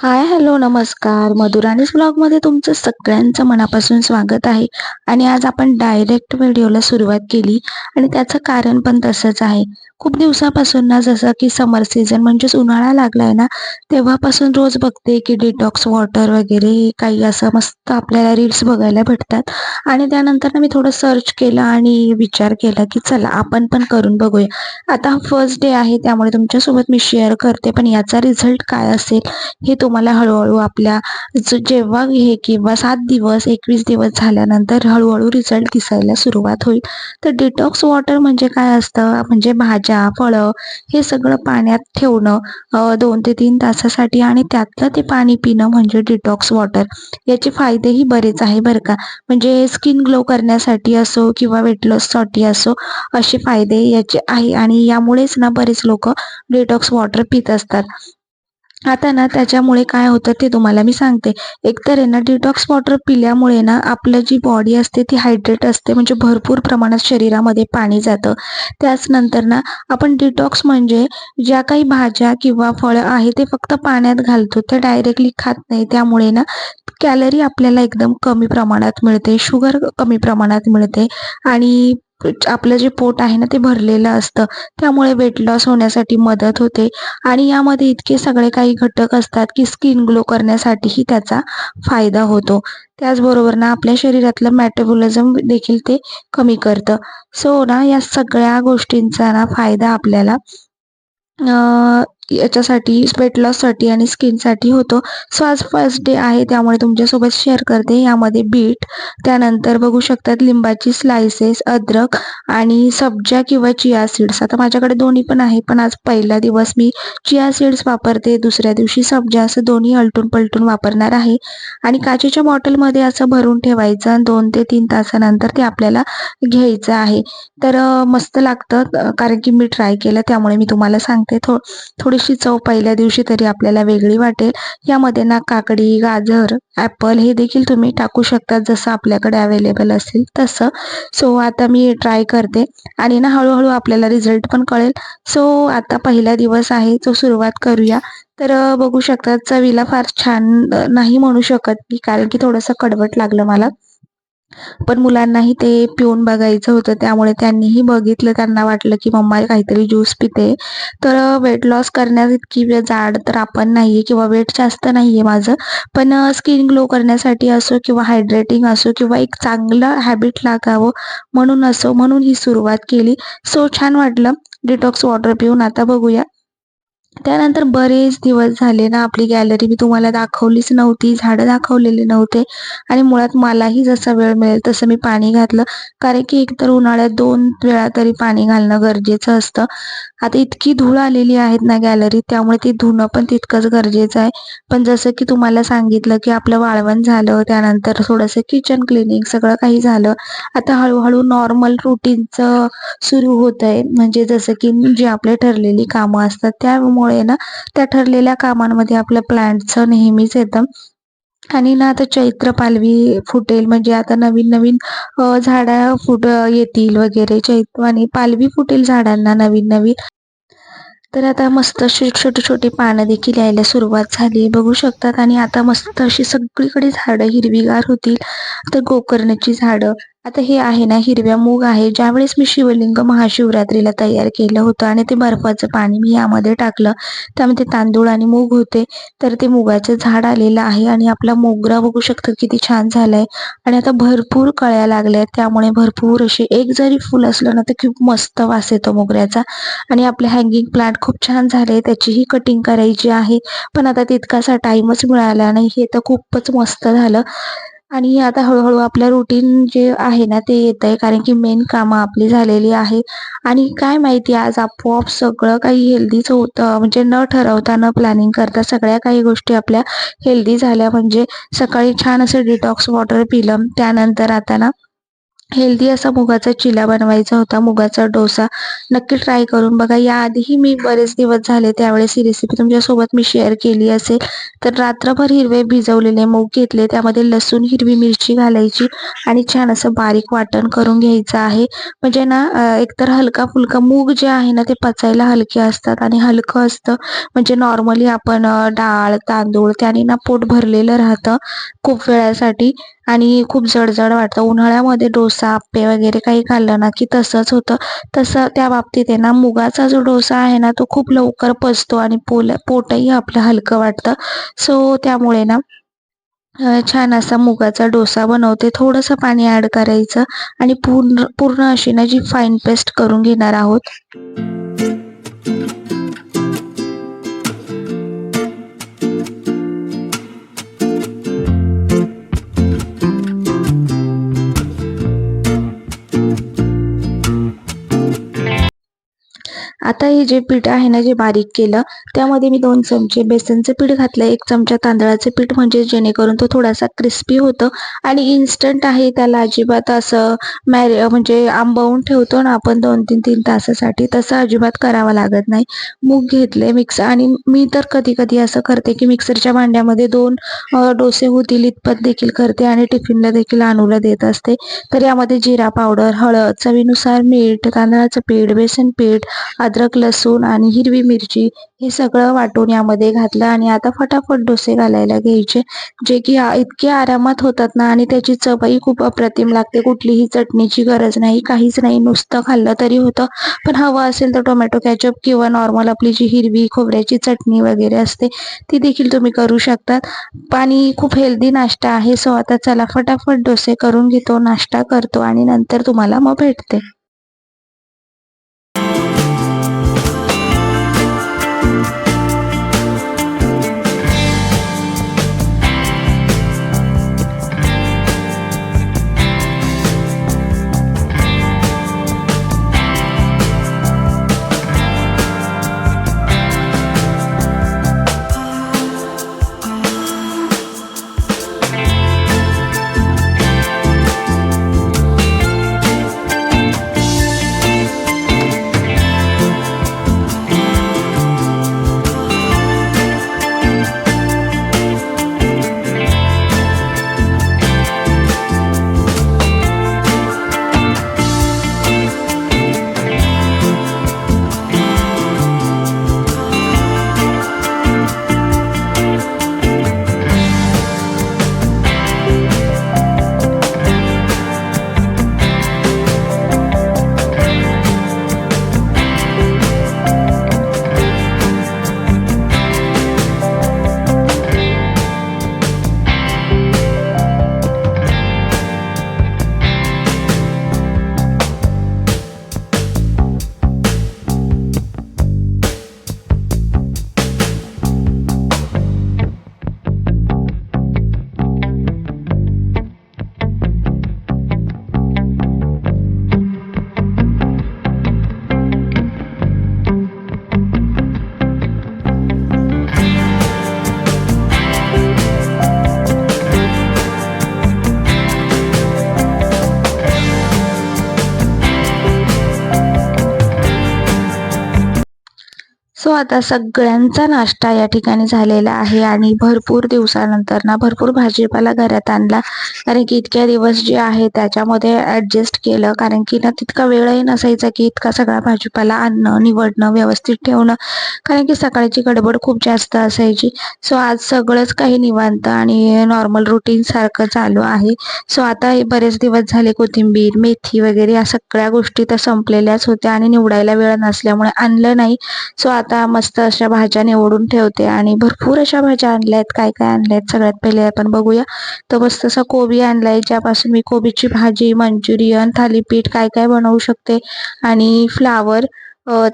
Hi hello नमस्कार. मधुराणीस ब्लॉगमध्ये तुमचं सगळ्यांचं मनापासून स्वागत आहे. आणि आज आपण डायरेक्ट व्हिडिओला सुरुवात केली. आणि त्याचं कारण पण तसंच आहे. खूप दिवसापासून ना जसं की समर सीझन म्हणजेच उन्हाळा लागलाय ना तेव्हापासून रोज बघते की डिटॉक्स वॉटर वगैरे काही असं मस्त आपल्याला रील्स बघायला भेटतात. आणि त्यानंतर ना मी थोडं सर्च केलं आणि विचार केला की चला आपण पण करून बघूया. आता फर्स्ट डे आहे त्यामुळे तुमच्यासोबत मी शेअर करते पण याचा रिझल्ट काय असेल हे तुम्हाला हळूहळू आपल्या जेव्हा हे किंवा सात दिवस एकवीस दिवस झाल्यानंतर हळूहळू रिझल्ट दिसायला सुरुवात होईल. तर डिटॉक्स वॉटर म्हणजे काय असतं? म्हणजे भाज्या भाज्या फळं हे सगळं पाण्यात ठेवणं दोन ते तीन तासासाठी आणि त्यातलं ते पाणी पिणं म्हणजे डिटॉक्स वॉटर याचे फायदेही बरेच आहे बरं का. म्हणजे स्किन ग्लो करण्यासाठी असो किंवा वेट लॉससाठी असो असे फायदे याचे आहे. आणि यामुळेच ना बरेच लोक डिटॉक्स वॉटर पित असतात. आता ना त्याच्यामुळे काय होतं ते तुम्हाला मी सांगते. एकतर आहे ना डिटॉक्स वॉटर पिल्यामुळे ना आपलं जी बॉडी असते ती हायड्रेट असते. म्हणजे भरपूर प्रमाणात शरीरामध्ये पाणी जातं. त्याच नंतर ना आपण डिटॉक्स म्हणजे ज्या काही भाज्या किंवा फळं आहे ते फक्त पाण्यात घालतो. ते डायरेक्टली खात नाही. त्यामुळे ना कॅलरी आपल्याला एकदम कमी प्रमाणात मिळते. शुगर कमी प्रमाणात मिळते. आणि आपलं जे पोट आहे ना ते भरलेलं असतं. त्यामुळे वेट लॉस होण्यासाठी मदत होते. आणि यामध्ये इतके सगळे काही घटक असतात की स्किन ग्लो करण्यासाठीही त्याचा फायदा होतो. त्याचबरोबर ना आपल्या शरीरातलं मॅटेबॉलिझम देखील ते कमी करतं. सो ना या सगळ्या गोष्टींचा ना फायदा आपल्याला याच्यासाठी वेट लॉससाठी आणि स्किनसाठी होतो. सो आज फर्स्ट डे आहे त्यामुळे तुमच्यासोबत शेअर करते. यामध्ये बीट त्यानंतर बघू शकतात लिंबाची स्लायसेस अद्रक आणि सब्जा किंवा चिया सीड्स आता माझ्याकडे दोन्ही पण आहे पण आज पहिला दिवस मी चिया सीड्स वापरते. दुसऱ्या दिवशी सब्जा असं दोन्ही अलटून पलटून वापरणार आहे. आणि काचेच्या बॉटलमध्ये असं भरून ठेवायचं आणि दोन ते तीन तासानंतर ते आपल्याला घ्यायचं आहे. तर मस्त लागतं कारण की मी ट्राय केलं त्यामुळे मी तुम्हाला सांगते. थो थोडी अशी चव पहिल्या दिवशी तरी आपल्याला वेगळी वाटेल. यामध्ये ना काकडी गाजर ॲपल हे देखील तुम्ही टाकू शकता जसं आपल्याकडे अवेलेबल असेल तसं. सो आता मी ट्राय करते. आणि ना हळूहळू आपल्याला रिझल्ट पण कळेल. सो आता पहिला दिवस आहे. तो सुरुवात करूया. तर बघू शकता चवीला फार छान नाही म्हणू शकत मी कारण की थोडंसं कडवट लागलं मला. पण मुलांनाही ते पिऊन बघायचं होतं त्यामुळे त्यांनीही बघितलं त्यांना वाटलं की मम्मा काहीतरी ज्यूस पिते. तर वेट लॉस करण्यात इतकी जाड तर आपण नाहीये किंवा वेट जास्त नाहीये माझं. पण स्किन ग्लो करण्यासाठी असो किंवा हायड्रेटिंग असो किंवा एक चांगलं हॅबिट लागावं म्हणून असो म्हणून ही सुरुवात केली. सो छान वाटलं. डिटॉक्स वॉटर पिऊन आता बघूया. त्यानंतर बरेच दिवस झाले ना आपली गॅलरी मी तुम्हाला दाखवलीच नव्हती झाडं दाखवलेले नव्हते आणि मुळात मलाही जसा वेळ मिळेल तसं मी पाणी घातलं. कारण की एकतर उन्हाळ्यात दोन वेळा तरी पाणी घालणं गरजेचं असतं. आता इतकी धूळ आलेली आहेत ना गॅलरीत त्यामुळे ती धुणं पण तितकंच गरजेचं आहे. पण जसं की तुम्हाला सांगितलं की आपलं वाळवण झालं त्यानंतर थोडंसं किचन क्लिनिंग सगळं काही झालं. आता हळूहळू नॉर्मल रुटीनचं सुरू होत आहे म्हणजे जसं की जे आपले ठरलेली कामं असतात त्यामुळे ना त्या ठरलेल्या कामांमध्ये आपल्या प्लॅन्टचं नेहमीच येतं. आणि ना आता चैत्र पालवी फुटेल म्हणजे आता नवीन नवीन झाडं फुट येतील वगैरे. चैत्र आणि पालवी फुटेल झाडांना नवीन नवीन. तर आता मस्त अशी छोटी छोटी पानं देखील यायला सुरुवात झाली. बघू शकतात. आणि आता मस्त अशी सगळीकडे झाडं हिरवीगार होतील. तर गोकर्णाची झाडं आता हे आहे ना हिरव्या मूग आहे. ज्यावेळेस मी शिवलिंग महाशिवरात्रीला तयार केलं होतं आणि ते बर्फाचं पाणी मी यामध्ये टाकलं त्यामध्ये तांदूळ आणि मूग होते. तर ते मुगाचं झाड आलेलं आहे आणि आपला मोगरा बघू शकतो किती छान झालाय. आणि आता भरपूर कळ्या लागल्या त्यामुळे भरपूर असे एक जरी फुल असलं ना तर खूप मस्त वास येतो मोगऱ्याचा. आणि आपले हँगिंग प्लांट खूप छान झाले. त्याचीही कटिंग करायची आहे. पण आता तितकासा टाइमच मिळाला नाही. हे तर खूपच मस्त झालं. आणि आता हळूहळू आपलं रुटीन जे आहे ना ते येत आहे कारण की मेन कामं आपली झालेली आहे आणि काय माहिती आज आपोआप सगळं काही हेल्दीच होतं. म्हणजे न ठरवता न प्लॅनिंग करता सगळ्या काही गोष्टी आपल्या हेल्दी झाल्या. म्हणजे सकाळी छान असं डिटॉक्स वॉटर पिलं. त्यानंतर आता ना हेल्दी असा मुगाचा चिला बनवायचा होता. मुगाचा डोसा नक्की ट्राय करून बघा. याआधीही मी बरेच दिवस झाले त्यावेळेस ही रेसिपी तुमच्यासोबत मी शेअर केली असेल. तर रात्रभर हिरवे भिजवलेले मूग घेतले. त्यामध्ये लसूण हिरवी मिरची घालायची आणि छान असं बारीक वाटण करून घ्यायचं आहे. म्हणजे ना एकतर हलका फुलका मूग जे आहे ना ते पचायला हलके असतात आणि हलकं असतं. म्हणजे नॉर्मली आपण डाळ तांदूळ त्याने ना पोट भरलेलं राहतं खूप वेळासाठी आणि खूप जडजड वाटतं. उन्हाळ्यामध्ये डोसा आप्पे वगैरे काही खाल्लं ना की तसंच होतं. तसं त्या बाबतीत आहे ना मुगाचा जो डोसा आहे ना तो खूप लवकर पचतो आणि पोल पोटही आपलं हलकं वाटतं. सो त्यामुळे ना छान असा मुगाचा डोसा बनवते. थोडंसं पाणी ॲड करायचं आणि पूर्ण पूर्ण अशी ना जी फाईन पेस्ट करून घेणार आहोत. आता हे जे पीठ आहे ना जे बारीक केलं त्यामध्ये मी दोन चमचे बेसनचं पीठ घातलं एक चमचा तांदळाचं पीठ म्हणजे जेणेकरून तो थोडासा क्रिस्पी होतं. आणि इन्स्टंट आहे त्याला अजिबात असं मॅरि म्हणजे आंबवून ठेवतो ना आपण दोन तीन तीन तासासाठी तसं अजिबात करावं लागत नाही. मूग घेतले मिक्स आणि मी तर कधी कधी असं करते की मिक्सरच्या भांड्यामध्ये दोन डोसे होतील इतपत देखील करते आणि टिफिनला देखील आणूला देत असते. तर यामध्ये जिरा पावडर हळद चवीनुसार मीठ तांदळाचं पीठ बेसन पीठ अद्रक लसूण आणि हिरवी मिरची हे सगळं वाटून यामध्ये घातलं आणि आता फटाफट डोसे घालायला घ्यायचे. जे की इतके आरामात होतात ना आणि त्याची चवही खूप अप्रतिम लागते. कुठलीही चटणीची गरज नाही काहीच नाही. नुसतं खाल्लं तरी होतं. पण हवं असेल तर टोमॅटो कॅचअप किंवा नॉर्मल आपली जी हिरवी खोबऱ्याची चटणी वगैरे असते ती देखील तुम्ही करू शकतात. पाणी खूप हेल्दी नाश्ता आहे सो आता चला फटाफट डोसे करून घेतो नाश्ता करतो आणि नंतर तुम्हाला मग भेटते. आता सगळ्यांचा नाश्ता या ठिकाणी झालेला आहे आणि भरपूर दिवसानंतर ना भरपूर भाजीपाला घरात आणला. कारण की इतक्या दिवस जे आहे त्याच्यामध्ये ॲडजस्ट केलं. कारण की ना तितका वेळही नसायचा की इतका सगळा भाजीपाला आणणं निवडणं व्यवस्थित ठेवणं. कारण की सकाळची गडबड खूप जास्त असायची. सो आज सगळंच काही निवांत आणि नॉर्मल रुटीन सारखं चालू आहे. सो आता हे बरेच दिवस झाले कोथिंबीर मेथी वगैरे या सगळ्या गोष्टी तर संपलेल्याच होत्या आणि निवडायला वेळ नसल्यामुळे आणलं नाही. सो आता मस्त अशा भाज्या निवडून ठेवते आणि भरपूर अशा भाज्या आणल्यात काय काय आणल्यात सगळ्यात पहिले आपण बघूया. तर मस्त असा कोबी आणलाय ज्यापासून मी कोबीची भाजी मंचुरियन थालीपीठ काय काय बनवू शकते आणि फ्लावर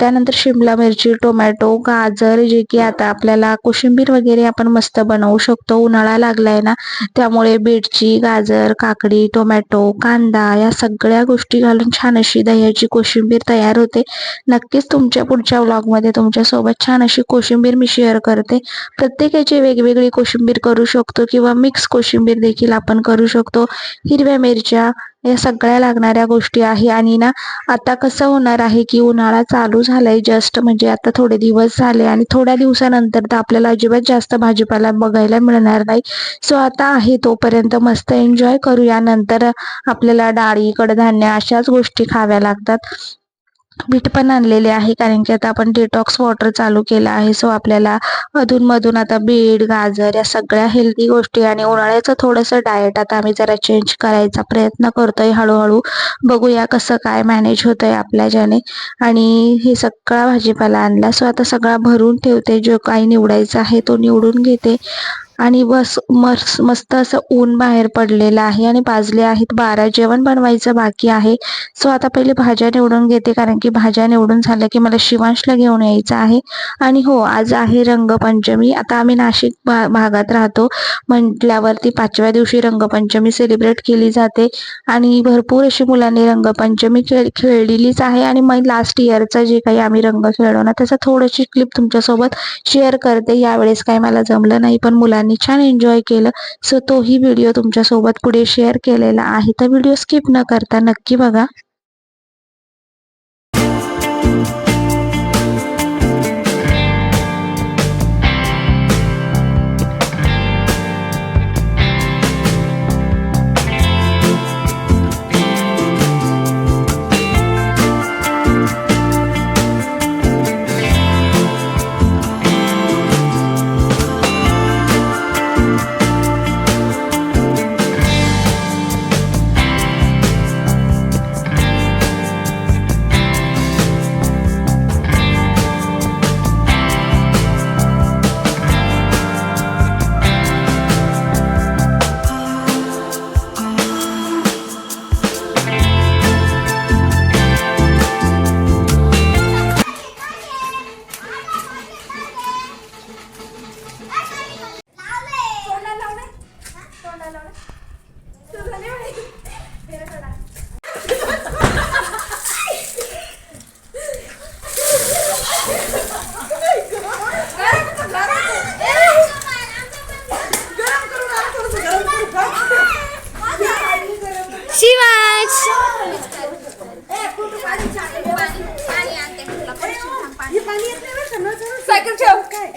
त्यानंतर शिमला मिरची टोमॅटो गाजर जे की आता आपल्याला कोशिंबीर वगैरे आपण मस्त बनवू शकतो. उन्हाळा लागलाय ना त्यामुळे बीटची गाजर काकडी टोमॅटो कांदा या सगळ्या गोष्टी घालून छान अशी दह्याची कोशिंबीर तयार होते. नक्कीच तुमच्या पुढच्या व्लॉगमध्ये तुमच्यासोबत छान अशी कोशिंबीर मी शेअर करते. प्रत्येकाची वेगवेगळी कोशिंबीर करू शकतो किंवा मिक्स कोशिंबीर देखील आपण करू शकतो. हिरव्या मिरच्या या सगळ्या लागणाऱ्या गोष्टी आहे. आणि ना आता कसं होणार आहे की उन्हाळा चालू झालाय जस्ट म्हणजे आता थोडे दिवस झाले आणि थोड्या दिवसानंतर तर आपल्याला अजिबात जास्त भाजीपाला बघायला मिळणार नाही. सो आता आहे तोपर्यंत मस्त एन्जॉय करूया. नंतर आपल्याला डाळी कडधान्य अशाच गोष्टी खाव्या लागतात. बीट पण आणलेले आहे कारण की आता आपण डिटॉक्स वॉटर चालू केलं आहे. सो आपल्याला अधूनमधून आता बीट गाजर या सगळ्या हेल्दी गोष्टी आणि उन्हाळ्याचं थोडंसं डाएट आता आम्ही जरा चेंज करायचा प्रयत्न करतोय. हळूहळू बघूया कसं काय मॅनेज होतंय आपल्याच्याने. आणि हे सगळा भाजीपाला आणला. सो आता सगळा भरून ठेवते. जो काही निवडायचा आहे तो निवडून घेते. आणि बस मस मस्त असं ऊन बाहेर पडलेलं आहे आणि भाजले आहेत. बारा जेवण बनवायचं बाकी आहे. सो आता पहिले भाज्या निवडून घेते कारण की भाज्या निवडून झाल्या की मला शिवांशला घेऊन यायचं आहे. आणि हो आज आहे रंगपंचमी. आता आम्ही नाशिक भा भागात राहतो. म्हटल्यावरती पाचव्या दिवशी रंगपंचमी सेलिब्रेट केली जाते. आणि भरपूर अशी मुलांनी रंगपंचमी खेळ खेळलेलीच आहे. आणि मग लास्ट इयरचा जे काही आम्ही रंग खेळलो ना त्याचा थोडीशी क्लिप तुमच्यासोबत शेअर करते. यावेळेस काही मला जमलं नाही पण मुलांनी छान एन्जॉय केलं. सो तोही व्हिडिओ तुमच्यासोबत पुढे शेअर केलेला आहे. तर व्हिडिओ स्किप न करता नक्की बघा.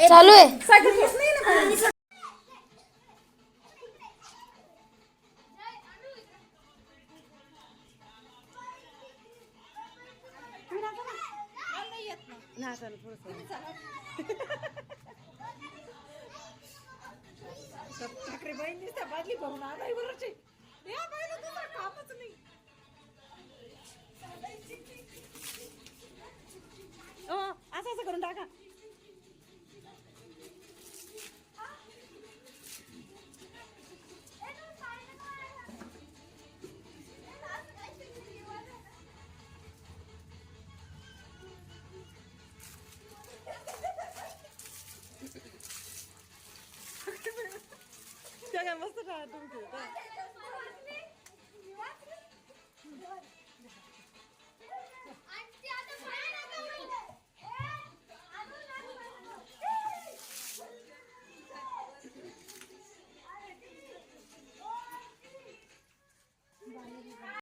चालू आहे. हो, असं असं करून टाका. त्या काय मस्त राहतो